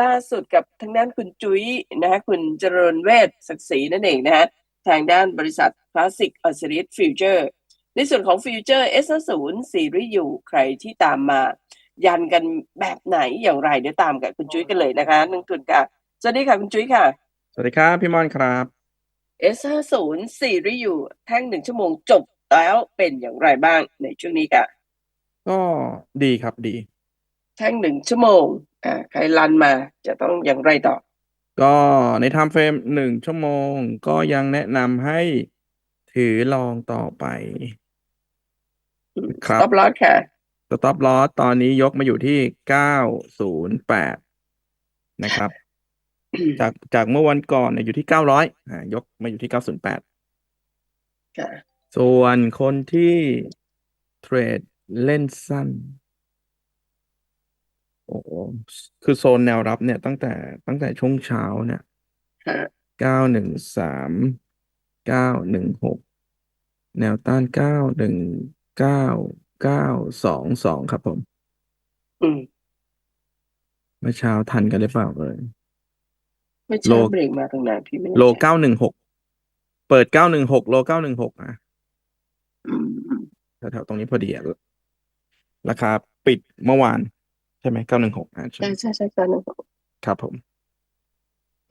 ล่าสุดกับทางด้านคุณจุ้ยนะฮะคุณเจริญเวชศักดิ์ศรีนั่นเองนะฮะทางด้านบริษัทคลาสสิกอ s ซิริสฟิวเจอร์ในส่วนของฟิวเจอร์เอสศูนย์ซีรีส์อยู่ใครที่ตามมา ยันกันแบบไหนอย่างไรเดี๋ยวตามกับคุณจุ้ยกันเลยนะคะนักทุนค่ะสวัสดีค่ะคุณจุ้ยค่ะ สวัสดีครับพี่มอนครับ S 5 0ซีรีส์อยู่แท่งหนึ่งชั่วโมงจบแล้วเป็นอย่างไรบ้างในช่วงนี้ค่ะก็ดีครับดี แท่งหนึ่งชั่วโมง อ่าใครรันมาจะต้องอย่างไรต่อ ก็ในไทม์เฟรมหนึ่งชั่วโมง ก็ยังแนะนำให้ถือลองต่อไป ครับ stop loss ค่ะ สต็อปลอสตอนนี้ยกมาอยู่ที่เก้าศูนย์แปดนะครับ จากจากเมื่อวันก่อนเนี่ยอยู่ที่เก้าร้อยอ่ายกมาอยู่ที่เก้าศูนย์แปดค่ะ ส่วนคนที่เทรดเล่นสั้น โอ้โหคือโซนแนวรับเนี่ยตั้งแต่ตั้งแต่ช่วงเช้าเนี่ยค่ะเก้าหนึ่งสามเก้าหนึ่งหกแนวต้านเก้าหนึ่งเก้าเก้าสองสองครับผมอืมเมื่อเช้าทันกันหรือเปล่าเลยไม่โล ใช่เบรกมาตรงไหนพี่ไม่แน่โลใจเก้าหนึ่งหกเปิดเก้าหนึ่งหกโลเก้าหนึ่งหกอะ อืมอืมแถวๆตรงนี้พอดีอะราคาปิดเมื่อวาน ใช่ไหมเก้าหนึ่งหกอะใช่ใช่ใช่ใช่ใช่นึกออกครับผม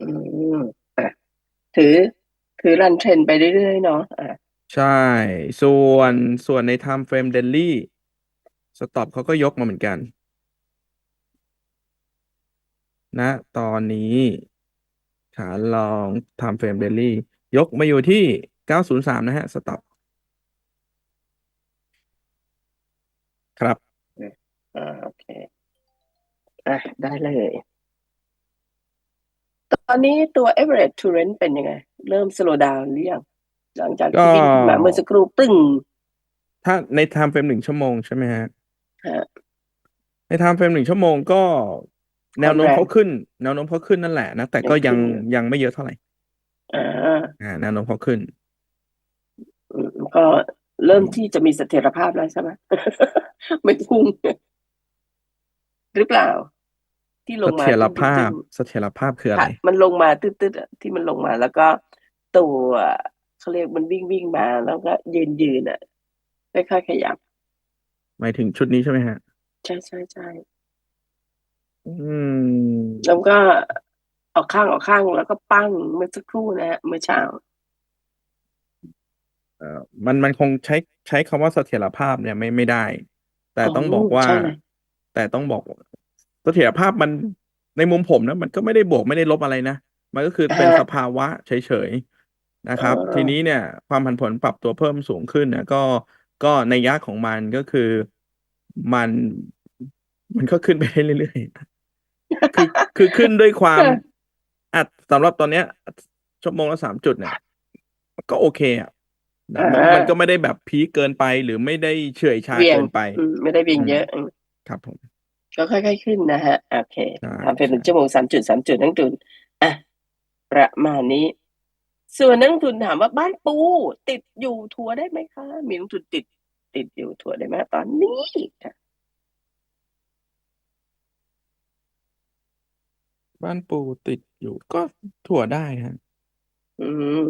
อืมอะถือถือรันเทรนไปเรื่อยๆเนาะอะใช่ ส่วนส่วนใน time frame daily สต็อปเขาก็ยกมาเหมือนกันณตอนนี้ขาลอง time frame daily ยกมาอยู่ที่903นะฮะ สต็อปครับ อ่าโอเค อะ ได้เลย ตอนนี้ตัว average to rent เป็นยังไง เริ่ม slow down หรือยัง หลังจากที่วิ่งขึ้นมาเมื่อสักครู่ตึ้ง ถ้าใน time frame หนึ่งชั่วโมงใช่ไหมฮะฮะใน time frame หนึ่งชั่วโมงก็ แนวโน้มแรงเขาขึ้น แนวโน้มเขาขึ้นนั่นแหละนะ แต่ก็ยัยังงขึ้นอยู่ยังไม่เยอะเท่าไหร่อ่าอ่าแนวโน้มเขาขึ้นอืมก็เริ่มที่จะมีเสถียรภาพแล้วใช่ไหมไม่พุ่งหรือเปล่า ที่ลเสงมาถียรภาพตึ้งเสถียรภาพคือๆอะไรค่ะมันลงมาตืดๆอะที่มันลงมา แล้วก็ตัวเขาเรียกมันวิ่งวิ่งมา แล้วก็ยืนยืนอะไม่ค่อยขยับ หมายถึงชุดนี้ใช่ไหมฮะ ใช่ใช่ใช่อืมแล้วก็ออกข้างออกข้างแล้วก็ปั้งเมื่อสักครู่นะฮะเมื่อเช้าเอ่อมันมันคงใช้ใช้คำว่าเสถียรภาพเนี่ยไม่ไม่ได้ แต่อ๋อต้องบอกว่าใช่ไหมแต่ต้องบอกว่า เสถียรภาพมันในมุมผมนะมันก็ไม่ได้บวกไม่ได้ลบอะไรนะ มันก็คือเป็นฮะสภาวะเฉยๆนะครับเออทีนี้เนี่ย ความผันผวนปรับตัวเพิ่มสูงขึ้นเนี่ยก็ก็ในยะของมันก็คือมันมันก็ขึ้นไปได้เรื่อยๆคือคือขึ้นด้วยความอัดสำหรับตอนเนี้ยชั่วโมงละสามจุดเนี่ยมันก็โอเคอะนะมันอ่ามัมันก็ไม่ได้แบบพีคเกินไปหรือไม่ได้เฉื่อยชาเวียงเกินไปอืมไม่ได้เวียงอืมเยอะอืมครับผม ก็ค่อยๆขึ้นนะฮะโอเคใช่ทำเป็นหนึ่งใช่ชั่วโมงสามจุดสามจุดทั้งจุดอะประมาณนี้ ส่วนนักลงทุนถามว่าบ้านปู ติดอยู่ทัวร์ได้ไหมคะ มีนักลงทุนติด ติดอยู่ทัวร์ได้ไหมตอนนี้ค่ะบ้านปูติดอยู่ก็ถั่วได้ฮะ อืม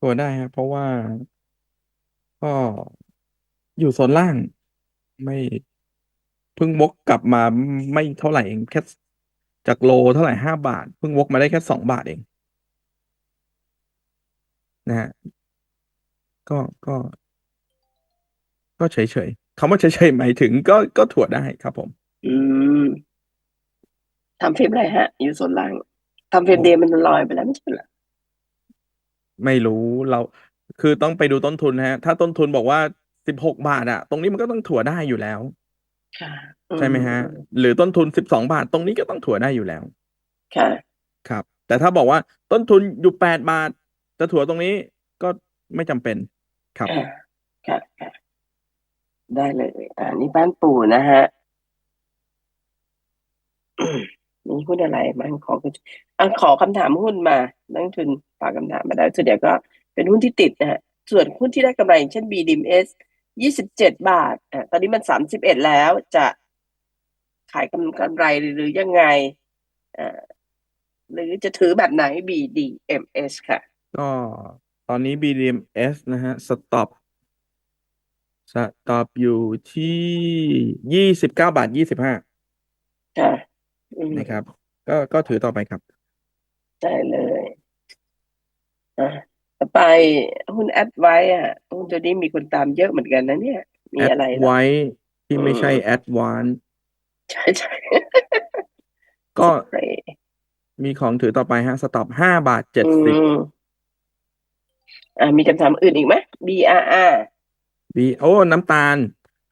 ถั่วได้ฮะเพราะว่าก็ อยู่โซนล่าง ไม่เพิ่งวกกลับมาไม่เท่าไหร่เองแค่จากโลเท่าไหร่ห้าบาท เพิ่งวกมาได้แค่สองบาทเอง นะฮะก็ก็ ก็เฉยเฉยๆคำว่าเฉยเฉยๆหมายถึงก็ก็ถั่วได้ครับผม อืมทำเฟรมอะไรฮะ อยู่โซนล่างทำเฟรมโอ้เดย์มันลอยไปแล้วไม่ใช่เหรอไม่รู้เรา คือต้องไปดูต้นทุนนะฮะ ถ้าต้นทุนบอกว่า สิบหกบาทอะตรงนี้มันก็ต้องถั่วได้อยู่แล้ว ค่ะใช่ไหมฮะอืหรือต้นทุนสิบสองบาท ตรงนี้ก็ต้องถั่วได้อยู่แล้ว ค่ะ ครับ แต่ถ้าบอกว่าต้นทุนอยู่แปดบาท จะถั่วตรงนี้ก็ไม่จำเป็น ครับอ่าค่ะค่ะได้เลย อ่า นี่บ้านปู่นะฮะมีหุ้นอะไรบ้างขอคุณอะขอคำถามหุ้นมานักลงทุนฝากคำถามมาได้ส่วนเดี๋ยวก็เป็นหุ้นที่ติดนะฮะส่วนหุ้นที่ได้กำไรอย่างเช่น BDMs ยี่สิบเจ็ดบาทอะตอนนี้มันสามสิบเอ็ดแล้วจะายกำกำไรหรือยังไงอ่าหรือจะถือแบบไหน BDMs ค่ะ ก็ตอนนี้ BDMs นะฮะ stop stop อยู่ที่ยี่สิบเก้าบาทยี่สิบห้าค่ะอืมนะครับ ก็ก็ถือต่อไปครับ ได้เลยอะ ต่อไปหุ้นแอดไว้อะหุ้นตัวนี้มีคนตามเยอะเหมือนกันนะเนี่ย มีแอดอะไรเหรอไว้ที่ไม่ใช่อืมแอดวานใช่ใช่ก็เรย์มีของถือต่อไปฮะ stop ห้าบาทเจ็ดอืสิบมอ่า มีคำถามอื่นอีกไหม BRR บีโอ้น้ำตาล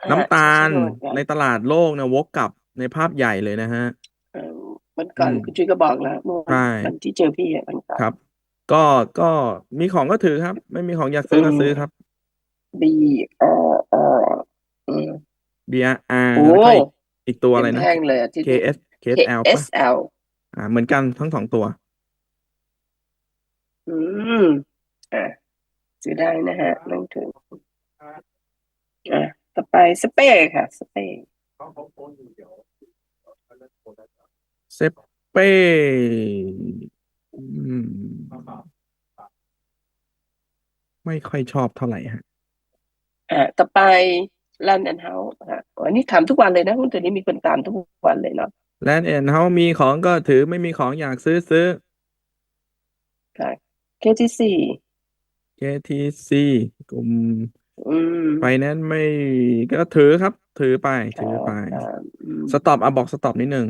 อ่าน้ำตาลใช่ใช่ในตลาดโลกนะวกกลับในภาพใหญ่เลยนะฮะเออวันก่อนอืมคุณจุ้ยก็บอกแล้วเมื่อใช่วันวันที่เจอพี่อะวันก่อนครับ ก็ ก็มีของก็ถือครับ ไม่มีของอยากซื้อก็อืมซื้อครับ BRR อืม BRR โอ้แล้วก็อีกอีกตัวอะไรนะ แพงเลยอะที่ KS KSL ปะ KSL อ่า เหมือนกันทั้งสองตัว อืมอะซื้อได้นะฮะนั่งถึงอะต่อไปสเป้ค่ะ สเป้เซเป้ อืม ไม่ค่อยชอบเท่าไหร่ฮะ อะต่อไป Land and House ค่ะอันนี้ถามทุกวันเลยนะหุ้นตัวนี้มีคนตามทุกวันเลยเนาะแลนด์แอนเฮามีของก็ถือไม่มีของอยากซื้อซื้อค่ะ KTC KTC กลุ่มอืมไฟแนนซ์ไม่ก็ถือครับ ถือไป ถือไปครับอืม สต็อปอะบอกสต็อปนิดนึง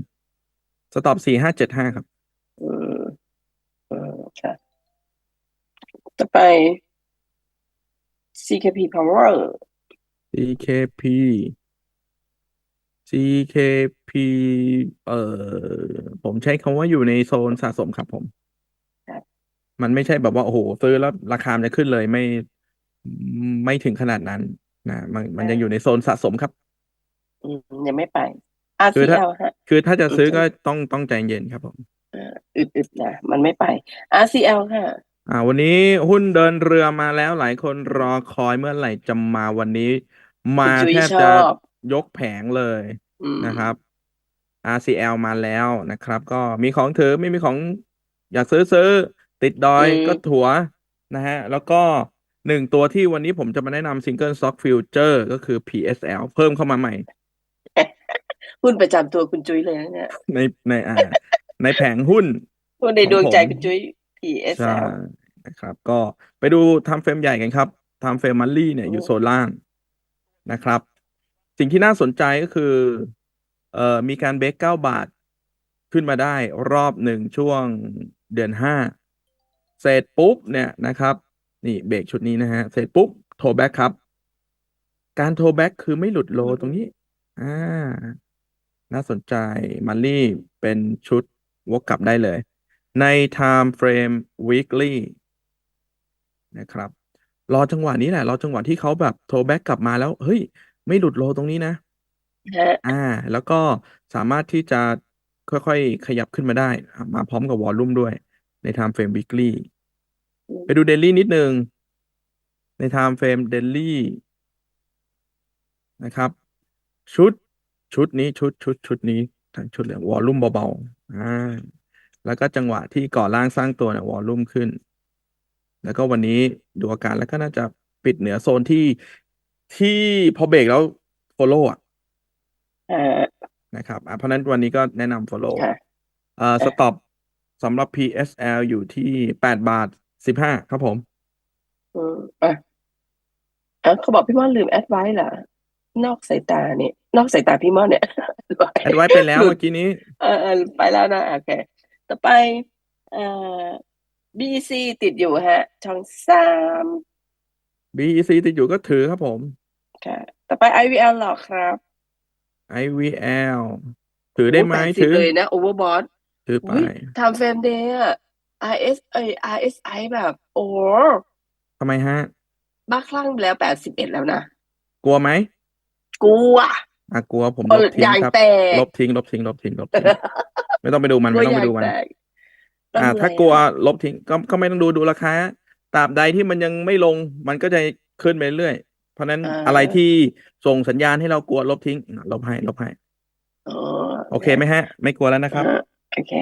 สต็อปสี่ห้าเจ็ดห้าครับอืมอืม ค่ะ ต่อไป CKP Power CKP CKP เอ่อ ผมใช้คำว่าอยู่ในโซนสะสมครับผม ครับ มันไม่ใช่แบบว่า โอ้โห ซื้อแล้วราคามันจะขึ้นเลยไม่ไม่ถึงขนาดนั้นนะมันมันยังอยู่ในโซนสะสมครับ อืมยังไม่ไป คือถ้า RCL ฮะ คือถ้าจะซื้ออืมก็ต้องต้องใจเย็นครับผม อึดๆนะมันไม่ไป RCL ค่ะ อ่า วันนี้หุ้นเดินเรือมาแล้วหลายคนรอคอยเมื่อไหร่จะมาวันนี้ มาคุณจุ้ยแทบชจะอบ ยกแผงเลยอืมนะครับ RCL มาแล้วนะครับ ก็มีของถือไม่มีของอยากซื้อซื้อ ติดดอยอืม ก็ถัวนะฮะ แล้วก็หนึ่งตัวที่วันนี้ผมจะมาแนะนำ Single Stock Future ก็คือ PSL เพิ่มเข้ามาใหม่ หุ้นประจำตัวคุณจุ้ยเลยนะเนี่ยในในอ่า ในแผงหุ้นหุ้นในของดวงใจผมคุณจุ้ยใช่ PSL นะครับ ก็ไปดูทำเฟรมใหญ่กันครับทำเฟรมมันลี่เนี่ยโอ้อยู่โซนล่างนะครับ สิ่งที่น่าสนใจก็คือ เอ่อมีการเบรกเก้าบาทขึ้นมาได้รอบหนึ่งช่วงเดือนห้าเสร็จปุ๊บเนี่ยนะครับ นี่เบรกชุดนี้นะฮะ เสร็จปุ๊บโทรแบ็กครับ การโทรแบ็กคือไม่หลุดโลตรงนี้ อ่า น่าสนใจมันลี่เป็นชุด วกกลับได้เลย ใน time frame weekly นะครับ รอจังหวะนี้แหละ รอจังหวะที่เขาแบบโทรแบ็กกลับมาแล้ว เฮ้ย ไม่หลุดโลตรงนี้นะฮะอ่า แล้วก็สามารถที่จะค่อยๆ ขยับขึ้นมาได้อะมาพร้อมกับวอลลุ่มด้วย ใน time frame weekly ไปดู daily นิดนึง ใน time frame daily นะครับ ชุดชุดนี้ชุดชุดชุดนี้ทั้งชุดเลยวอลลุ่มเบาๆ อ่าแล้วก็จังหวะที่ก่อร่างสร้างตัวเนี่ยวอลลุ่มขึ้น แล้วก็วันนี้ดูอาการแล้วก็น่าจะปิดเหนือโซนที่ที่พอเบรกแล้ว follow อะอ่านะครับอะเพราะฉะนั้นวันนี้ก็แนะนำ follow ค่ะ เอ่อ stop สำหรับ PSL อยู่ที่แปดบาทสิบห้าครับผม อืมอะอะเขาบอกพี่ม่อนลืมแอดไว้เหรอนอกสายตาเนี่ย นอกสายตาพี่ม่อนเนี่ย แอดไว้ไปแล้วหลุดเมื่อกี้นี้เออเออไปแล้วนะโอเค ต่อไปเอ่อ BEC ติดอยู่ฮะ ช่องสาม BEC ติดอยู่ก็ถือครับผมค่ะต่อไป IVL หรอครับ IVL ถือได้ไหมโอ้แปดสิบถือเลยนะ Overbought ถือไปอุ๊ยทำเฟรมเดย์อะ RS เอ้ย RSI แบบ โอ้ทำไมฮะ บ้าคลั่งไปแล้วแปดสิบเอ็ดแล้วนะ กลัวไหม กลัว อะกลัวผมเอลอบทิ้งยางครับแตกลบทิ้ง ลบทิ้ง ลบทิ้ง ลบทิ้ง ไม่ต้องไปดูมันกลัวไม่ต้องยาไปงดูมันแตกอ่าทำไงถ้ากลัวอะลบทิ้ง ก็ก็ไม่ต้องดูดูราคาตราบใดที่มันยังไม่ลง มันก็จะขึ้นไปเรื่อยเพราะฉะนั้นอ่าอะไรที่ส่งสัญญาณให้เรากลัวลบทิ้งอะลบให้ ลบให้อ๋อโอเคไหมฮะ ไม่กลัวแล้วนะครับอ่าโอเค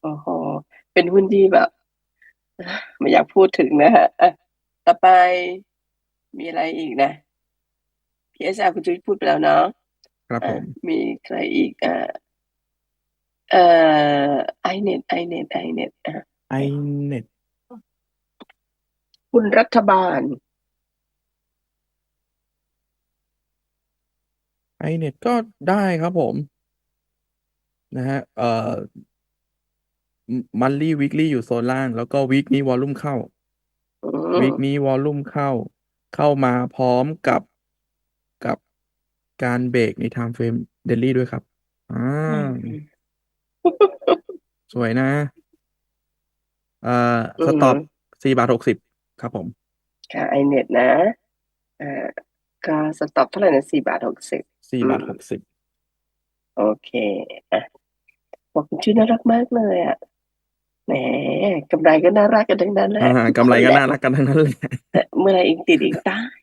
โอ้โห เป็นหุ้นที่แบบ ไม่อยากพูดถึงนะฮะอะต่อไปมีอะไรอีกนะ PSR คุณจุ้ยพูดไปแล้วเนาะครับอะผมมีใครอีกอ่าเอ่อไอเน็ตไอเน็ตไอเน็ตอะไอเน็ตหุ้นรัฐบาลไอเน็ตก็ได้ครับผม นะฮะ เอ่อมันลี่วีคลี่อยู่โซนล่าง แล้วก็วีคนี้วอลลุ่มเข้าอืวีมคนี้วอลลุ่มเข้า เข้ามาพร้อมกับ กับการเบรกในไทม์เฟรมเดลี่ด้วยครับ อ่าสวยนะ เอ่อ อืสมต็อปสี่บาทหกสิบครับผม ค่ะไอเน็ตนะ อ่า ก็สต็อปเท่าไหร่นะสี่บาทหกสิบสี่อืบาทมหกสิบโอเคอะบอกคุณชื่อน่ารักมากเลยอะ แหมกำไรก็น่ารักกันทั้งนั้นแหละอ่าทุกกำคไรนก็แหละน่ารักกันทั้งนั้นเลยแต่เมื่อไหรเองติดเองตาย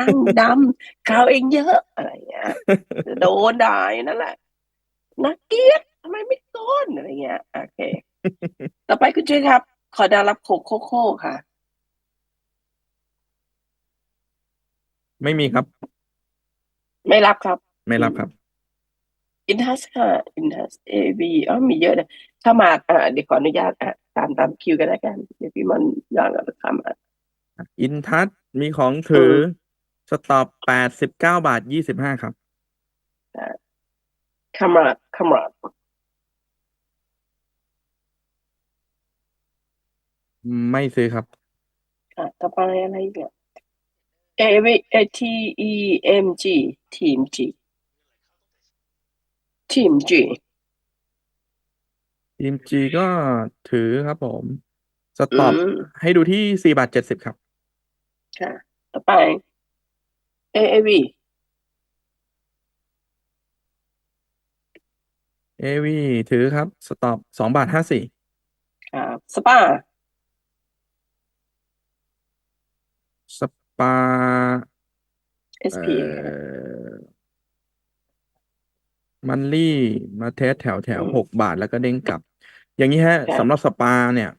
นั่งดำข่าวเองเยอะอะไรอย่างเงี้ยโดนด่าอยู่นั่นแหละนักเกียรติทำไมไม่โดนอะไรเงี้ยโอเค ต่อไปคุณจุ้ยครับ ขอดาวรับโคโคโค่ค่ะ ไม่มีครับ ไม่รับครับ ไม่อืรับมครับ อินทัสค่ะอินทัสเอวีอ๋อมีเยอะนะถ้ามาอ่าเดี๋ยวขออนุญาตอะตามตามคิวกันแล้วกัน เดี๋ยวพี่มอนย้อนกลับไปทำอะอินทัศมีของอืถือมสต็อปแปดสิบเก้าบาทยี่สิบห้าครับคามราดคามราดไม่ซื้อครับอะต่อไปอะไรอีกเนี่ยเอวีเอทีอีเอ็มจีทีมจี ทีมจีทีมจีก็ถือครับผม สอืต็อปมให้ดูที่สี่บาทเจ็ดสิบครับ ค่ะ ต่อไปเอเอวีเอวีถือครับ สต็อปสองบาทห้าสี่ครับสปาสปา เอสเอ่พีอ มันลี่มาเทสแถวแถอืวมหกบาทแล้วก็เด้งกลับ อย่างนี้ฮะค่ะสำหรับสปาเนี่ย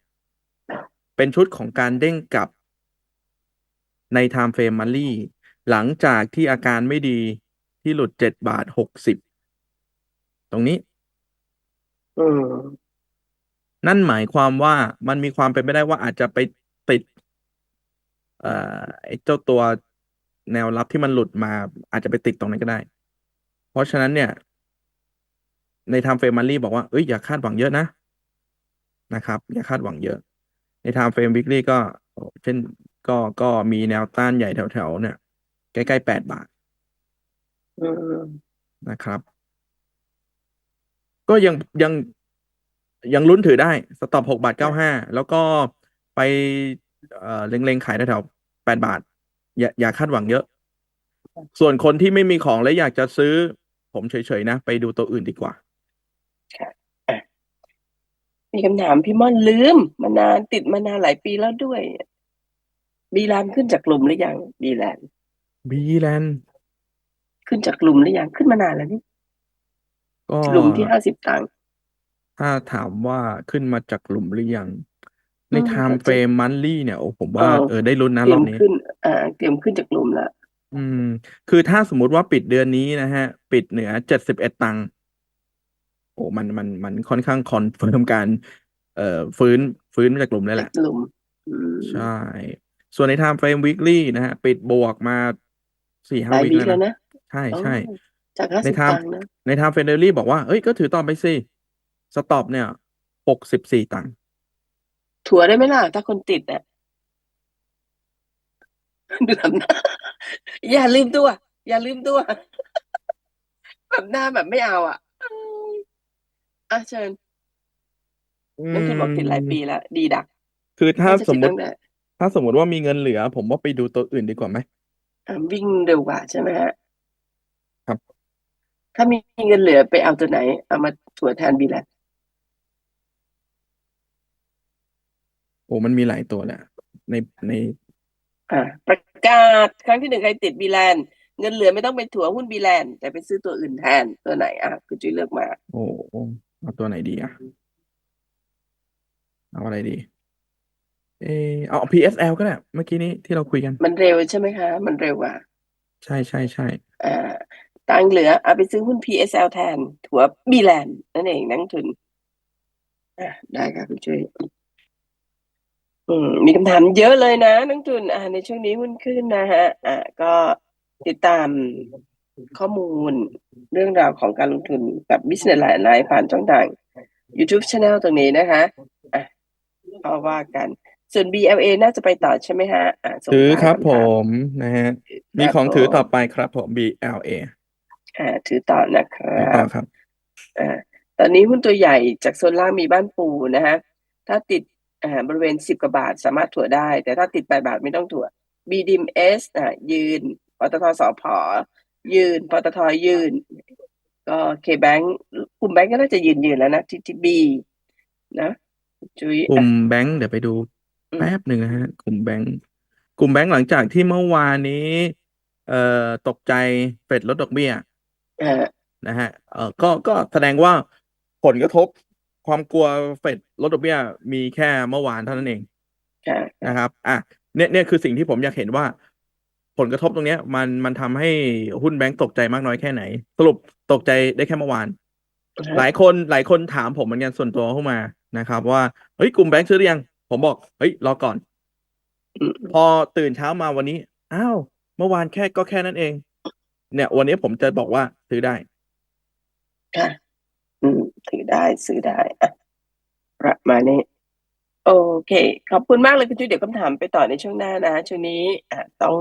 เป็นชุดของการเด้งกลับ ในไทม์เฟรมมันลี่ หลังจากที่อาการไม่ดีที่หลุดเจ็ดบาทหกสิบตรงนี้อืมนั่นหมายความว่ามันมีความเป็นไปได้ว่าอาจจะไปติด เอ่อไอ้เจ้าตัวแนวรับที่มันหลุดมา อาจจะไปติดตรงนั้นก็ได้ เพราะฉะนั้นเนี่ย ในไทม์เฟรมมันลี่บอกว่าเอ้ยอย่าคาดหวังเยอะนะนะครับ อย่าคาดหวังเยอะ ในไทม์เฟรมวิกลี่ก็เช่นก็ก็มีแนวต้านใหญ่แถวๆเนี่ย ใกล้ๆแปดบาทอืมนะครับ ก็ยังยังยังลุ้นถือได้ สต็อปหกบาทเก้าห้าแล้วก็ไปเอ่อเล็งๆ ขายแถวๆแปดบาท อย่าอย่าคาดหวังเยอะ ส่วนคนที่ไม่มีของและอยากจะซื้อ ผมเฉยๆนะ ไปดูตัวอื่นดีกว่า ค่ะ อะ มีคำถามพี่ม่อนลืม มานานติดมานานหลายปีแล้วด้วย บีแลนด์ขึ้นจากกลุ่มหรือยัง บีแลนด์บีแลนด์ขึ้นจากกลุ่มหรือยังขึ้นมานานแล้วนี่ก็กลุ่มที่ห้าสิบตังค์ ถ้าถามว่าขึ้นมาจากกลุ่มหรือยัง ในอืมไทก็ม์เฟรจะมมันลี่เนี่ยโอ้ผมเอว่าอเออได้ลุ้นนะเตรีรยอมบนี้ ขึ้น อ่า เตรียมขึ้นจากกลุ่มละอืม คือถ้าสมมุติว่าปิดเดือนนี้นะฮะ ปิดเหนือเจ็ดสิบเอ็ดตังค์ โอ้มันมันมันค่อนข้างคอนเฟิร์มการ เอ่อฟื้นฟื้นมาจากกลุ่มแล้วแหจากละกลุ่มอืมใช่ ส่วนในไทม์เฟรมวีคลี่นะฮะ ปิดบวกมาสี่หห้าลายวีควีคแล้วแล้วนะนะใช่อ๋อใช่จากห้าในสิบไทม์ตังค์นะในไทม์เฟรมเดลี่บอกว่า เอ้ยก็ถือต่อไปสิสต็อปเนี่ยหกสิบสี่ตังค์ถัวได้ไหมล่ะ ถ้าคนติดอะดูทำหน้าอย่าลืมตัว อย่าลืมตัวแบบหน้าแบบไม่เอาอะอืม อะเชิญอืนั่นคือบอกติดหลายปีม แล้ว ดีดักคือถ้าน่าจะสติมดมุตั้ติงแต่ถ้าสมมติว่ามีเงินเหลือ ผมว่าไปดูตัวอื่นดีกว่าไหมอ่าวิ่งเร็วกว่าใช่ไหมฮะ ครับ ถ้ามีเงินเหลือไปเอาตัวไหน เอามาถัวแทนบีแลนด์โอ้มันมีหลายตัวแหละในในอ่า ประกาศครั้งที่หนึ่งใครติดบีแลนด์เงินเหลือไม่ต้องเป็นถัวหุ้นบีแลนด์แต่ไปซื้อตัวอื่นแทนตัวไหนอะคุณจุ้ยเลือกมา โอ้โห เอาตัวไหนดีอะ เอาอะไรดี เออเอา PSL ก็ได้เมื่อกี้นี้ที่เราคุยกัน มันเร็วใช่ไหมคะ มันเร็วกว่าใช่ใช่ใช่อ่าตังค์เหลือเอาไปซื้อหุ้น PSL แทนถัวบีแลนด์นั่นเองนักทุนอะได้ค่ะคุณจุ้ยอืมมีคำถามเยอะเลยนะนักทุนอ่าในช่วงนี้หุ้นขึ้นนะฮะ อ่าก็ติดตาม ข้อมูลเรื่องราวของการลงทุนกับ Business หลายหลายผ่านช่องทาง YouTube Channel ตรงนี้นะคะอะก็ว่ากัน ส่วน BLA น่าจะไปต่อใช่ไหมฮะอ่าส่งถือท้ายครับผคำถามมนะฮะมีครับของถือผมต่อไปครับผม BLA อ่าถือต่อนะคถือรัต่อบครับ อ่าตอนนี้หุ้นตัวใหญ่จากโซนล่างมีบ้านปูนะฮะถ้าติดอ่าบริเวณสิบกว่าบาทสามารถถั่วได้ แต่ถ้าติดแปดบาทไม่ต้องถั่ว BDMs อ่ายืนปตทสพ ยืนปตทยืนก็เคแบงกลุ่มแบงก์ก็น่าจะยืนยืนแล้วนะ TTB นะจุยกลุ่มแบงก์เดี๋ยวไปดูอืมแป๊บหนึ่งนะฮะ กลุ่มแบงก์กลุ่มแบงก์หลังจากที่เมื่อวานนี้ เอ่อตกใจเฟดลดดอกเบี้ยอ่านะฮะเออก็ก็แสดงว่าผลกระทบความกลัวเฟดลดดอกเบี้ยมีแค่เมื่อวานเท่านั้นเองค่ะนะครับ อะเนี่ยเนี่ยคือสิ่งที่ผมอยากเห็นว่า ผลกระทบตรงเนี้ย มันมันทำให้หุ้นแบงก์ตกใจมากน้อยแค่ไหน สรุปตกใจได้แค่เมื่อวาน หลายคนหลายคนถามผมเหมือนกันส่วนตัวเข้ามานะครับ ว่าเฮ้ยกลุ่มแบงก์ซื้อหรือยัง ผมบอกเฮ้ยรอก่อนอืมพอตื่นเช้ามาวันนี้อ้าวเมื่อวานแค่ก็แค่นั้นเอง เนี่ย วันนี้ผมจะบอกว่าซื้อได้ค่ะอืมถือได้ซื้อได้อะประมาณนี้โอเค ขอบคุณมากเลยคุณจุ้ยเดี๋ยวคำถามไปต่อในช่วงหน้านะช่วงนี้อะต้อง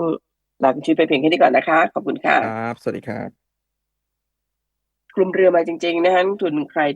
ลาคุณจุ้ยไปเพียงแค่นี้ก่อนนะคะ ขอบคุณค่ะ ครับ สวัสดีครับ กลุ่มเรือมาจริง ๆ นะฮะนักลงทุนใคร